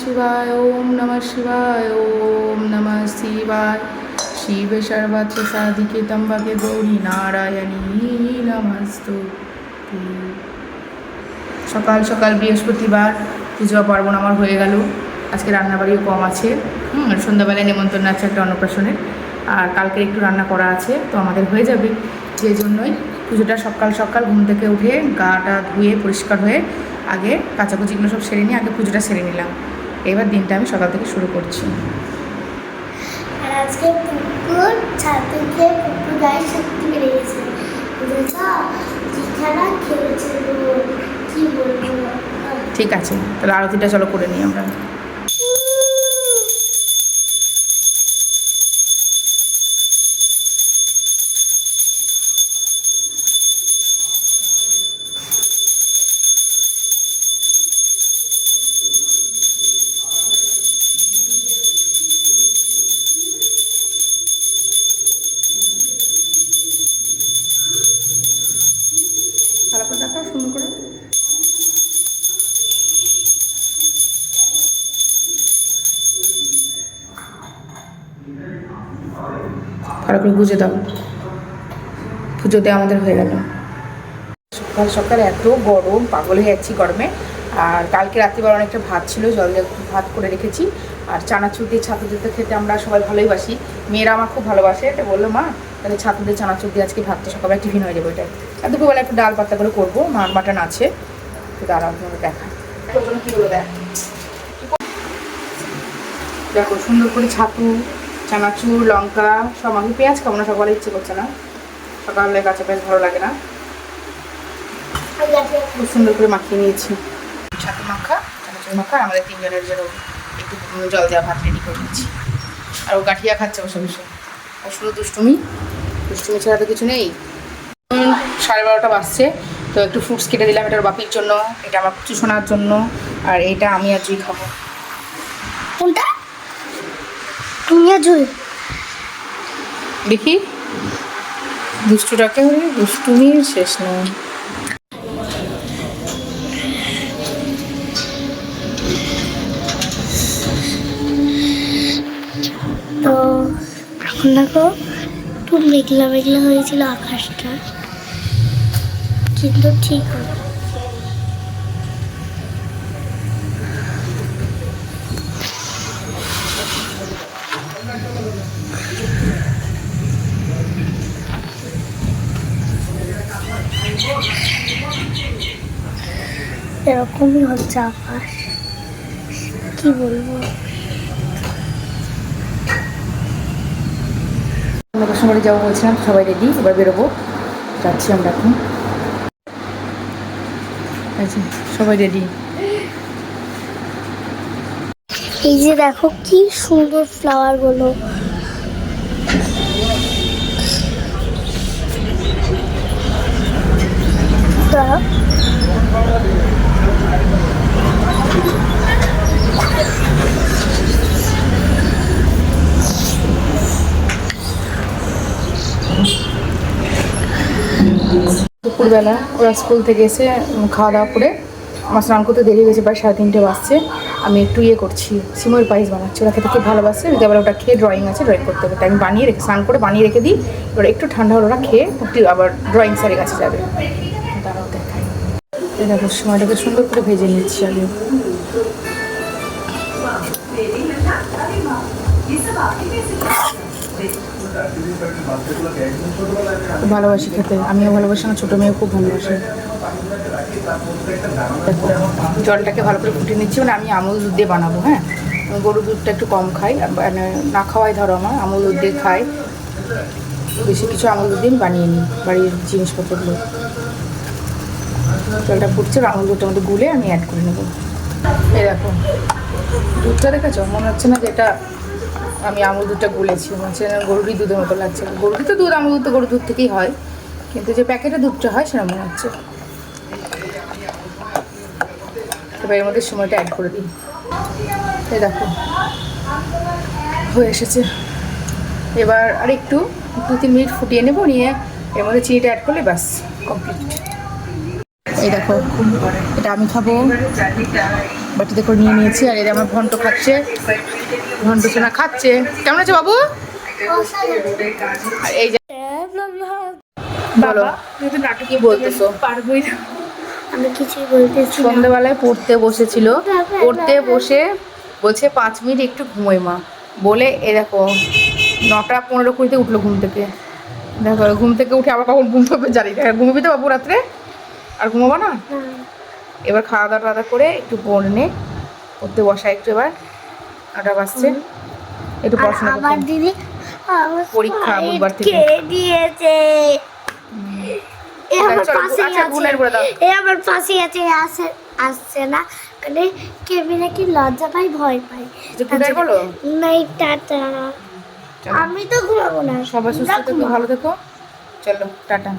শিবায়, ওম নমঃ শিবায়, ওম নমঃ শিবায়। শিবে সর্বত্র সাধিকে তম্বাকে গৌরী নারায়ণী, নমস্তু। সকাল সকাল বৃহস্পতিবার, পুজো পার্বণ আমার হয়ে গেল। আজকে রান্নাবাড়িও কম আছে। হুম, সন্ধ্যাবেলায় নেমন্তন্ন আছে একটা অন্নপ্রাশনের। আর কালকে একটু রান্না করা আছে, তো আমাদের হয়ে যাবে। সেই জন্যই পুজোটা সকাল সকাল ঘুম থেকে উঠে গাটা ধুয়ে পরিষ্কার হয়ে আগে কাচাকুচিগুলো সব সেরে নিয়ে আগে পুজোটা সেরে নিলাম। এবার দিনটা আমি সকাল থেকে শুরু করছি। আর আজকে কুকুর ছাদ থেকে কুকুর গায়ে শক্তি বেড়ে গেছে। ঠিক আছে তাহলে আরতিটা চলো করে নিই আমরা। ভালো করে গুজে দাও। পুজোতে আমাদের হয়ে গেল। সকাল সকাল এত গরম, পাগল হয়ে যাচ্ছি গরমে। আর কালকে রাত্রিবার অনেকটা ভাত ছিল, জল ভাত করে রেখেছি। আর চানাচুর দিয়ে ছাতু দিতে খেতে আমরা সবাই ভালোই বাসি। মেয়েরা আমার খুব ভালোবাসে এটা বলল, মা, তাহলে ছাতু দিয়ে চানাচুর দিয়ে আজকে ভাতটা সকালবেলা টিফিন হয়ে যাবে ওইটাই। আর দুপুরবেলা একটু ডাল পাতা করে করব মার মাটন আছে। তো দাঁড়াও দেখ। দেখো, সুন্দর করে ছাতু চানাচুর, লঙ্কা, সব আমি পেঁয়াজ খাব না, সকালে ইচ্ছে করছে না। সকালে কাঁচা পেঁয়াজ ভালো লাগে না। খুব সুন্দর করে মাখিয়ে নিয়েছি। ছাতু মাখা, চানাচুর মাখা আমাদের তিনজনের জন্য একটু জল দেওয়া ভাত রেডি করে নিয়েছি। আর ও গাঠিয়া খাচ্ছে বসে বসে আর শুধু দুষ্টুমি। দুষ্টুমি ছাড়া তো কিছু নেই। সাড়ে বারোটা বাজছে, তো একটু ফ্রুটস কেটে দিলাম এটা বাপির জন্য, এটা আমার কুচু শোনার জন্য, আর এটা আমি আর জুই খাব। কোনটা? জুই দেখি। দুষ্টুটাকে দুষ্টুমির শেষ নেই তো এখন দেখো একটু মেঘলা মেঘলা হয়েছিল আকাশটা। কিন্তু ঠিক হবে এরকমই হচ্ছে আকাশ। কি বলব? আমরা কাস্টমারে যাব বলছিলাম সবাই রেডি এবার বেরোবো। যাচ্ছি আমরা এখন। আচ্ছা সবাই রেডি এই যে দেখো কি সুন্দর ফ্লাওয়ারগুলো। দাঁড়াও। দুপুরবেলা ওরা স্কুল থেকে এসে খাওয়া দাওয়া করে আমার স্নান করতে দেরি হয়েছে, প্রায় সাড়ে তিনটে বাজছে। আমি একটু ইয়ে করছি সিময়ের পায়েস বানাচ্ছি। ওরা খেতে খুব ভালোবাসে। বিকেলবেলা ওটা খেয়ে ড্রয়িং আছে ড্রয়িং করতে হবে। তাই আমি বানিয়ে রেখে, স্নান করে বানিয়ে রেখে দিই। এবার একটু ঠান্ডা হলে ওরা খেয়ে আবার ড্রয়িং স্যারের কাছে যাবে। দেখাই দেখো, সময়টাকে সুন্দর করে ভেজে নিচ্ছি খুব ভালোবাসি খেতে। আমিও ভালোবাসি, আমার ছোটো মেয়েও খুব ভালোবাসে। জলটাকে ভালো করে ফুটিয়ে নিচ্ছি। মানে আমি আমুল দুধ দিয়ে বানাবো হ্যাঁ? গরুর দুধটা একটু কম খাই মানে না খাওয়াই ধরো আমার, আমুল দুধ দিয়ে খাই। বেশি কিছু আমুল দুধ দিয়ে বানিয়ে নিই, বাড়ির জিনিসপত্রগুলো। জলটা ফুটছে আর আমুল দুধটার মধ্যে গুলে আমি অ্যাড করে নেব। দেখো, দুধটা দেখেছ? মনে হচ্ছে না যে এটা আমি আমুল দুধটা গুলেছি। মনে হচ্ছে গরুরই দুধের মতো লাগছে। গরুরই তো দুধ, আমুল দুধ তো গরুর দুধ থেকেই হয়। কিন্তু যে প্যাকেটের দুধটা হয়, সেটা মনে হচ্ছে। এবার এর মধ্যে সময়টা অ্যাড করে দিই। এই দেখো, হয়ে এসেছে। এবার আর একটু দু তিন মিনিট ফুটিয়ে নেব, নিয়ে এর মধ্যে চিনিটা অ্যাড করলে ব্যাস কমপ্লিট এই দেখো এটা আমি খাব। বাটিতে করে নিয়ে নিয়েছি আর এটা আমার ভন্ট খাচ্ছে। ভন্ট সোনা খাচ্ছে। কেমন আছে বাবু? আর এই যে বলো। কি বলতেছো? পারবোই না। আমি কিছুই বলতেছি না। পড়তে বসেছিল। পড়তে বসে বলছে পাঁচ মিনিট একটু ঘুমোই মা। বলে এ দেখো নটা পনেরো কুড়িতে উঠল ঘুম থেকে। দেখো ঘুম থেকে উঠে আবার কখন ঘুম পাবে জানি না। ঘুমবি তো বাবু রাত্রে? আর ঘুমাবো না? এবার খাওয়া দাওয়া টাওয়া করে একটু পড়ে নে পড়তে বসা একটু এবার। নটা বাজছে একটু পড়াশোনা আমার করতে দিদি পরীক্ষা বুধবার থেকে। দিয়েছে। এ আমার চলো, আচ্ছা, আছে। আসে আসছে না। মানে কেবিনে কি লজ্জা পাই ভয় পাই নাই টাটা। আমি তো ঘুমাবো না। সবাই সুস্থ থেকো ভালো থেকো। চলো টাটা।